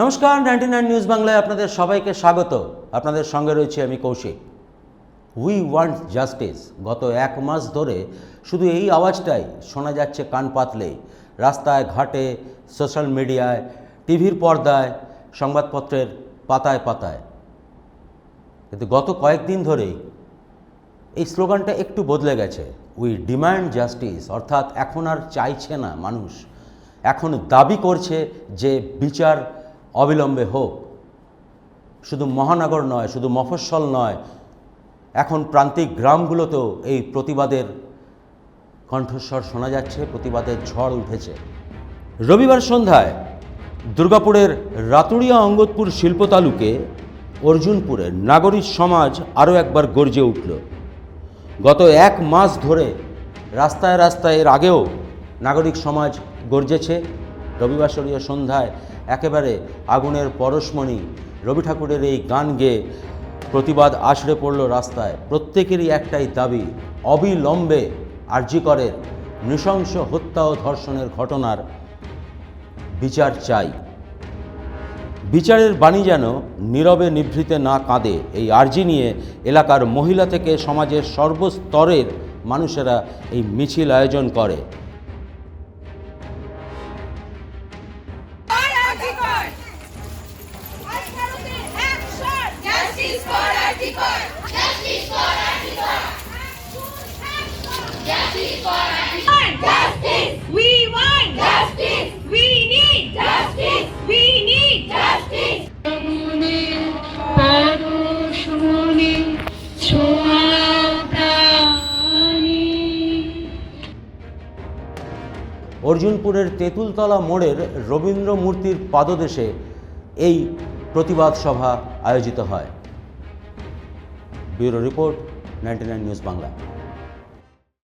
নমস্কার ninety nine news বাংলায় আপনাদের সবাইকে স্বাগত। আপনাদের সঙ্গে রয়েছে আমি কৌশিক। উই ওয়ান্ট জাস্টিস গত এক মাস ধরে শুধু এই আওয়াজটাই শোনা যাচ্ছে কান পাতলেই রাস্তায়, ঘাটে সোশ্যাল মিডিয়ায় টিভির পর্দায়, সংবাদপত্রের পাতায় পাতায়। কিন্তু গত কয়েকদিন ধরেই এই স্লোগানটা একটু বদলে গেছে। উই ডিমান্ড জাস্টিস অর্থাৎ এখন আর চাইছে না মানুষ। এখন দাবি করছে যে বিচার অবিলম্বে হোক। শুধু মহানগর নয়, শুধু মফস্বল নয়, এখন প্রান্তিক গ্রামগুলোতেও এই প্রতিবাদের কণ্ঠস্বর শোনা যাচ্ছে, প্রতিবাদের ঝড় উঠেছে। রবিবার সন্ধ্যায় দুর্গাপুরের রাতুড়িয়া অঙ্গতপুর শিল্প তালুকে অর্জুনপুরে নাগরিক সমাজ আরও একবার গর্জে উঠল। গত এক মাস ধরে রাস্তায় রাস্তায় এর আগেও নাগরিক সমাজ গর্জেছে। রবিবাসরীয় সন্ধ্যায় একেবারে আগুনের পরশমণি রবি ঠাকুরের এই গান গেয়ে প্রতিবাদ আছড়ে পড়ল রাস্তায়। প্রত্যেকেরই একটাই দাবি, অবিলম্বে আর্যিকরের নৃশংস হত্যা ও ধর্ষণের ঘটনার বিচার চাই। বিচারের বাণী যেন নীরবে নিভৃতে না কাঁদে, এই আর্জি নিয়ে এলাকার মহিলা থেকে সমাজের সর্বস্তরের মানুষেরা এই মিছিল আয়োজন করে। অর্জুনপুরের তেঁতুলতলা মোড়ের রবীন্দ্র মূর্তির পাদদেশে এই প্রতিবাদ সভা আয়োজিত হয়। Bureau report ninety news Bangla.